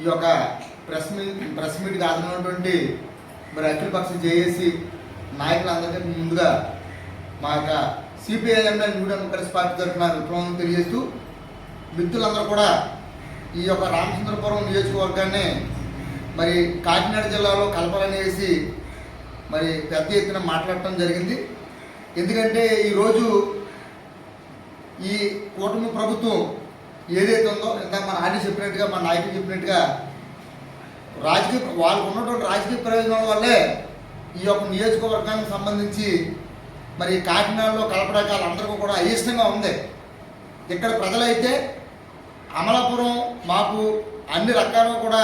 ఈ యొక్క press meet press మీట్కి హాజరైనటువంటి మరి అఖిలపక్ష జేఏసీ నాయకులందరికీ ముందుగా మా యొక్క సిపిఐఎం న్యూ డెమోక్రసీ పార్టీ తరఫున విప్లవం తెలియజేస్తూ మిత్రులందరూ కూడా ఈ యొక్క రామచంద్రపురం నియోజకవర్గాన్ని మరి కాకినాడ జిల్లాలో కలపాలనేసి మరి పెద్ద ఎత్తున మాట్లాడటం జరిగింది. ఎందుకంటే ఈరోజు ఈ కూటమి ప్రభుత్వం ఏదైతే ఉందో ఇందాక మన ఆడి చెప్పినట్టుగా మన నాయకులు చెప్పినట్టుగా రాజకీయ వాళ్ళకు ఉన్నటువంటి రాజకీయ ప్రయోజనాల వల్లే ఈ యొక్క నియోజకవర్గానికి సంబంధించి మరి కాకినాడలో కలపడానికి వాళ్ళందరికీ కూడా అయిష్టంగా ఉంది. ఇక్కడ ప్రజలైతే అమలాపురం మాకు అన్ని రకాలు కూడా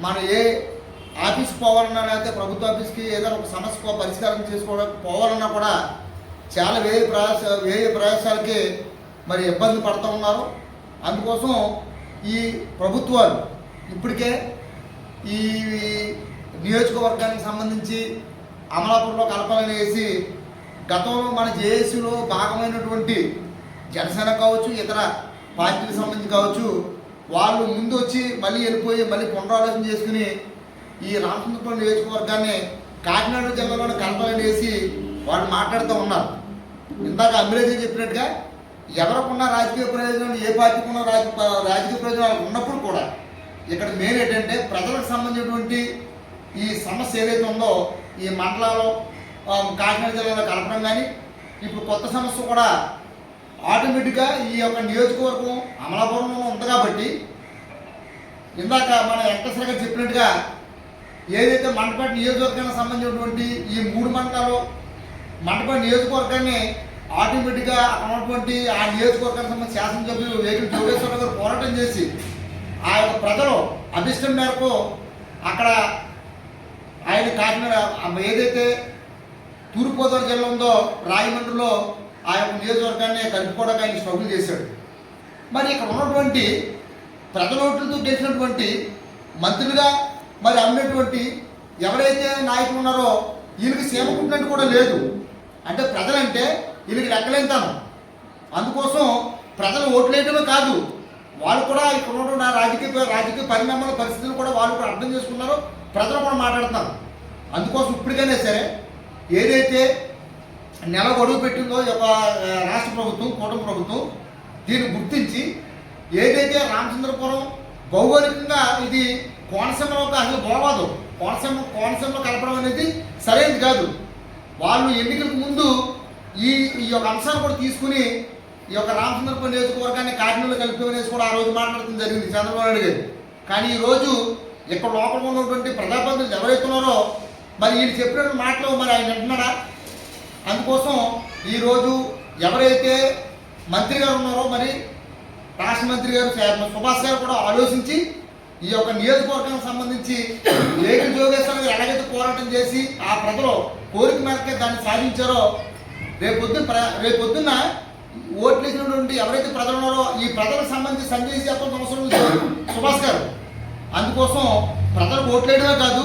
మనం ఏ ఆఫీస్ పోవాలన్నా లేకపోతే ప్రభుత్వ ఆఫీస్కి ఏదైనా ఒక సమస్య పరిష్కారం చేసుకోవడానికి పోవాలన్నా కూడా చాలా వేయ ప్రయాస వేయ ప్రయాసాలకి మరి ఇబ్బంది పడుతూ ఉన్నారు. అందుకోసం ఈ ప్రభుత్వాలు ఇప్పటికే ఈ నియోజకవర్గానికి సంబంధించి అమలాపురంలో కలపాలని వేసి గతంలో మన జేఏసీలో భాగమైనటువంటి జనసేన కావచ్చు ఇతర పార్టీలకు సంబంధించి కావచ్చు వాళ్ళు ముందు వచ్చి మళ్ళీ వెళ్ళిపోయి మళ్ళీ పునరాలోచన చేసుకుని ఈ రామచంద్రపురం నియోజకవర్గాన్ని కాకినాడ జిల్లాలోని కలపాలని వేసి వాళ్ళు మాట్లాడుతూ ఉన్నారు. ఇందాక అమిరేజీ చెప్పినట్టుగా ఎవరికున్న రాజకీయ ప్రయోజనాలు ఏ పార్టీకి ఉన్న రాజ రాజకీయ ప్రయోజనాలు ఉన్నప్పుడు కూడా ఇక్కడ మెయిన్ ఏంటంటే ప్రజలకు సంబంధించినటువంటి ఈ సమస్య ఏదైతే ఉందో ఈ మండలాల్లో కాకినాడ జిల్లాలో కలపడం కానీ ఇప్పుడు కొత్త సమస్య కూడా ఆటోమేటిక్గా ఈ యొక్క నియోజకవర్గం అమలాపురంలో ఉంది కాబట్టి ఇందాక మన వెంకటేశ్వర గారు చెప్పినట్టుగా ఏదైతే మండపేట నియోజకవర్గానికి సంబంధించినటువంటి ఈ మూడు మండలాలు మండపేట నియోజకవర్గాన్ని ఆటోమేటిక్గా అక్కడ ఉన్నటువంటి ఆ నియోజకవర్గానికి సంబంధించిన శాసనసభ్యులు వేగుల జోగేశ్వరరావు గారు పోరాటం చేసి ఆ యొక్క ప్రజలు అభిష్టం మేరకు అక్కడ ఆయన కాకినాడ ఏదైతే తూర్పుగోదావరి జిల్లా ఉందో రాయమండ్రిలో ఆ యొక్క నియోజకవర్గాన్ని కలుపుకోవడానికి ఆయన స్ట్రగుల్ చేశాడు. మరి ఇక్కడ ఉన్నటువంటి ప్రజలోట్లతో గెలిచినటువంటి మంత్రులుగా మరి అమ్మినటువంటి ఎవరైతే నాయకులు ఉన్నారో వీళ్ళకి సేవకుంటున్నట్టు కూడా లేదు. అంటే ప్రజలంటే వీళ్ళకి లెక్కలేంతాను అందుకోసం ప్రజలు ఓట్లేయటమే కాదు వాళ్ళు కూడా ఇక్కడ ఉన్న రాజకీయ రాజకీయ పరిణామాల పరిస్థితులు కూడా వాళ్ళు కూడా అర్థం చేసుకున్నారు ప్రజలు కూడా మాట్లాడుతున్నారు. అందుకోసం ఇప్పటికైనా సరే ఏదైతే నెల గడువు పెట్టిందో ఒక యొక్క రాష్ట్ర ప్రభుత్వం కూటమి ప్రభుత్వం దీన్ని గుర్తించి ఏదైతే రామచంద్రపురం భౌగోళికంగా ఇది కోనసీమలో అసలు పోవదు కోనసీమ కోనసీమలో కలపడం అనేది సరైనది కాదు. వాళ్ళు ఎన్నికలకు ముందు ఈ ఈ యొక్క అంశాన్ని కూడా తీసుకుని ఈ యొక్క రామచంద్రపురం నియోజకవర్గాన్ని కాకినాడలో కలిపేసి కూడా ఆ రోజు మాట్లాడటం జరిగింది చంద్రబాబు నాయుడు గారు. కానీ ఈ రోజు ఇక్కడ లోపల ఉన్నటువంటి ప్రజాప్రతినిధులు ఎవరైతున్నారో మరి వీళ్ళు చెప్పిన మాటలు మరి ఆయన వింటున్నారా? అందుకోసం ఈరోజు ఎవరైతే మంత్రి గారు ఉన్నారో మరి రాష్ట్ర మంత్రి గారు శా- సుభాష్ గారు కూడా ఆలోచించి ఈ యొక్క నియోజకవర్గానికి సంబంధించి లేఖ జోగేశ్వర గారు ఎలాగైతే పోరాటం చేసి ఆ ప్రజలు కోరిక మేరకే దాన్ని సాధించారో రేపొద్దున ప్ర రేపొద్దున ఓట్లు వేసినటువంటి ఎవరైతే ప్రజలు ఉన్నారో ఈ ప్రజలకు సంబంధించి సంజయ్ చెప్పాల్సిన అవసరం లేదు సుభాష్ గారు. అందుకోసం ప్రజలకు ఓట్లేయడమే కాదు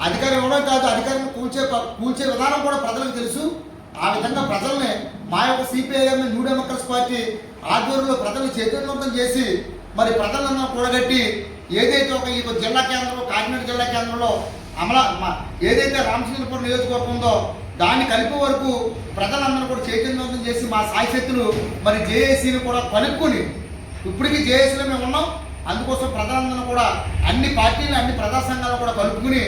అధికారం ఇవ్వడం కాదు అధికారం కూల్చే కూల్చే విధానం కూడా ప్రజలకు తెలుసు. ఆ విధంగా ప్రజల్ని మా యొక్క సిపిఐఎం న్యూ డెమోక్రసీ పార్టీ ఆధ్వర్యంలో ప్రజలు చైతన్యవంతం చేసి మరి ప్రజలందరూ కూడగట్టి ఏదైతే ఒక ఈ జిల్లా కేంద్రంలో కాకినాడ జిల్లా కేంద్రంలో అమల మ- ఏదైతే రామచంద్రపురం నియోజకవర్గం ఉందో దాన్ని కలిపే వరకు ప్రజలందరూ కూడా చైతన్యవంతం చేసి మా సాయశక్తులు మరి జేఏసీని కూడా కనుక్కొని ఇప్పటికీ జేఏసీలో మేము ఉన్నాం. అందుకోసం ప్రజలందరూ కూడా అన్ని పార్టీలు అన్ని ప్రజా సంఘాలు కూడా కలుపుకుని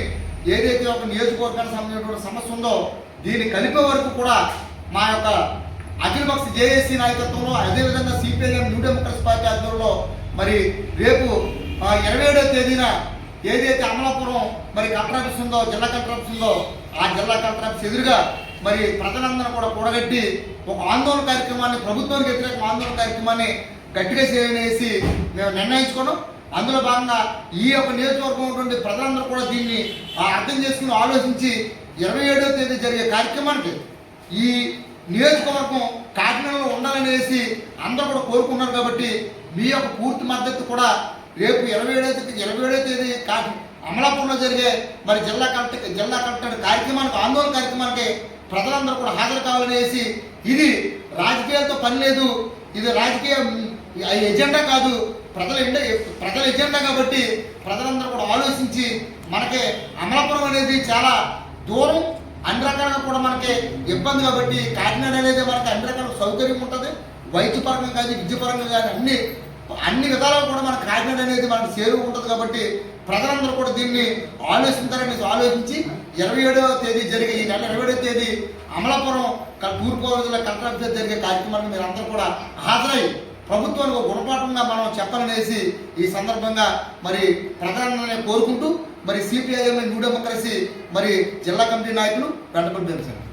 ఏదైతే ఒక నియోజకవర్గానికి సంబంధించినటువంటి సమస్య ఉందో దీన్ని కలిపే వరకు కూడా మా యొక్క అఖిలపక్ష జేఏసీ నాయకత్వంలో అదేవిధంగా సిపిఐఎం న్యూ డెమోక్రసీ పార్టీ ఆధ్వర్యంలో మరి రేపు ఇరవై ఏడవ తేదీన ఏదైతే అమలాపురం మరి కలెక్టర్ ఆఫీస్ ఉందో జిల్లా కలెక్టర్ ఆఫీస్ ఉందో ఆ జిల్లా కలెక్టర్ ఆఫీస్ ఎదురుగా మరి ప్రజలందరూ కూడా కూడగట్టి ఒక ఆందోళన కార్యక్రమాన్ని ప్రభుత్వానికి వ్యతిరేక ఆందోళన కార్యక్రమాన్ని గట్టిగా చేయనేసి మేము నిర్ణయించుకున్నాం. అందులో భాగంగా ఈ యొక్క నియోజకవర్గం ఉన్నటువంటి ప్రజలందరూ కూడా దీన్ని ఆ, అర్థం చేసుకుని ఆలోచించి ఇరవై ఏడవ తేదీ జరిగే కార్యక్రమానికి ఈ నియోజకవర్గం కాకినాడలో ఉండాలనేసి అందరూ కూడా కోరుకున్నారు కాబట్టి మీ యొక్క పూర్తి మద్దతు కూడా రేపు ఇరవై ఏడో తేదీ ఇరవై ఏడో తేదీ కాకి అమలాపురంలో జరిగే మరి జిల్లా కలెక్టర్ జిల్లా కలెక్టర్ కార్యక్రమానికి ఆందోళన కార్యక్రమానికి ప్రజలందరూ కూడా హాజరు కావాలనేసి ఇది రాజకీయాలతో పని లేదు. ఇది రాజకీయ ఎజెండా కాదు. ప్రజల ఎండ ప్రజల ఎజెండా కాబట్టి ప్రజలందరూ కూడా ఆలోచించి మనకి అమలాపురం అనేది చాలా దూరం అన్ని రకాలుగా కూడా మనకి ఇబ్బంది కాబట్టి కాకినాడ అనేది మనకి అన్ని రకాల సౌకర్యం ఉంటుంది. వైద్యపరంగా కానీ విద్యపరంగా కానీ అన్ని అన్ని విధాలుగా కూడా మన కాకినాడ అనేది మనకు చేరువ ఉంటుంది కాబట్టి ప్రజలందరూ కూడా దీన్ని ఆలోచించారని ఆలోచించి ఇరవై ఏడవ తేదీ జరిగే ఈ నెల ఇరవై ఏడవ తేదీ అమలాపురం తూర్పుగోదావరి జిల్లా కలెక్టర్ ఆఫీస్ జరిగే కార్యక్రమానికి మీరు అందరూ కూడా హాజరై ప్రభుత్వానికి గుణపాఠంగా మనం చెప్పాలనేసి ఈ సందర్భంగా మరి ప్రధానంగా కోరుకుంటూ మరి సిపిఐఎం న్యూ డెమోక్రసీ మరి జిల్లా కమిటీ నాయకులు వెంటబడి సార్